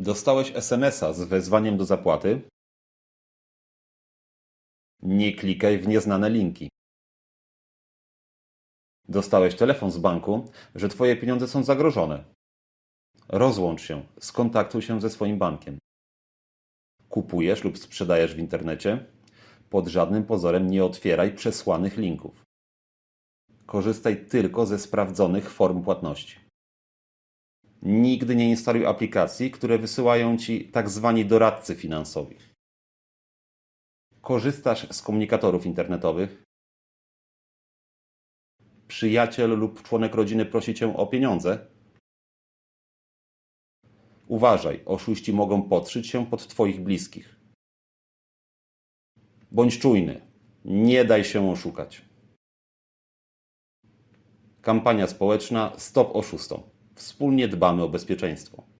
Dostałeś SMS-a z wezwaniem do zapłaty? Nie klikaj w nieznane linki. Dostałeś telefon z banku, że Twoje pieniądze są zagrożone. Rozłącz się, skontaktuj się ze swoim bankiem. Kupujesz lub sprzedajesz w internecie? Pod żadnym pozorem nie otwieraj przesłanych linków. Korzystaj tylko ze sprawdzonych form płatności. Nigdy nie instaluj aplikacji, które wysyłają Ci tak zwani doradcy finansowi. Korzystasz z komunikatorów internetowych? Przyjaciel lub członek rodziny prosi Cię o pieniądze? Uważaj, oszuści mogą podszyć się pod Twoich bliskich. Bądź czujny, nie daj się oszukać. Kampania społeczna Stop Oszustom. Wspólnie dbamy o bezpieczeństwo.